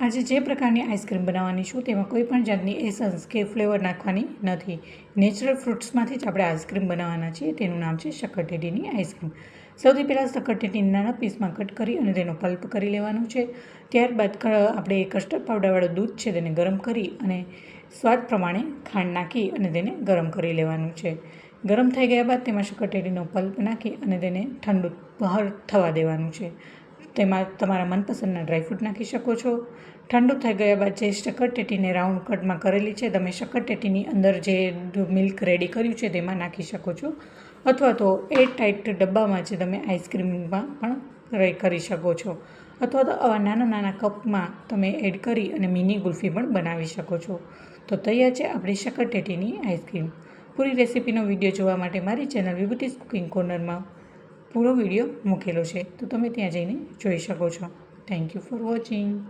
આજે જે પ્રકારની આઈસ્ક્રીમ બનાવવાની છું તેમાં કોઈ પણ જાતની એસન્સ કે ફ્લેવર નાખવાની નથી. નેચરલ ફ્રૂટ્સમાંથી જ આપણે આઈસ્ક્રીમ બનાવવાના છીએ. તેનું નામ છે શક્કરટેટીની આઈસ્ક્રીમ. સૌથી પહેલાં શક્કરટેટીને નાના પીસમાં કટ કરી અને તેનો પલ્પ કરી લેવાનો છે. ત્યારબાદ આપણે કસ્ટર્ડ પાવડરવાળું દૂધ છે તેને ગરમ કરી અને સ્વાદ પ્રમાણે ખાંડ નાખી અને તેને ગરમ કરી લેવાનું છે. ગરમ થઈ ગયા બાદ તેમાં શક્કરટેટીનો પલ્પ નાખી અને તેને ઠંડુ બહાર થવા દેવાનું છે. તેમાં તમારા મનપસંદના ડ્રાયફ્રૂટ નાખી શકો છો. ઠંડુ થઈ ગયા બાદ જે શક્કરટેટીને રાઉન્ડ કટમાં કરેલી છે, તમે શક્કરટેટીની અંદર જે મિલ્ક રેડી કર્યું છે, તેમાં નાખી શકો છો. અથવા તો એર ટાઈટ ડબ્બામાં જે તમે આઈસ્ક્રીમમાં પણ કરી શકો છો. અથવા તો આવા નાના નાના કપમાં તમે એડ કરી અને મિની ગુલ્ફી પણ બનાવી શકો છો. તો તૈયાર છે આપણી શક્કરટેટીની આઈસ્ક્રીમ. પૂરી રેસીપીનો વીડિયો જોવા માટે મારી ચેનલ વિભૂતિસ કુકિંગ કોર્નરમાં પૂરો વીડિયો મૂકેલો છે. તો તમે ત્યાં જઈને જોઈ શકો છો. Thank you for watching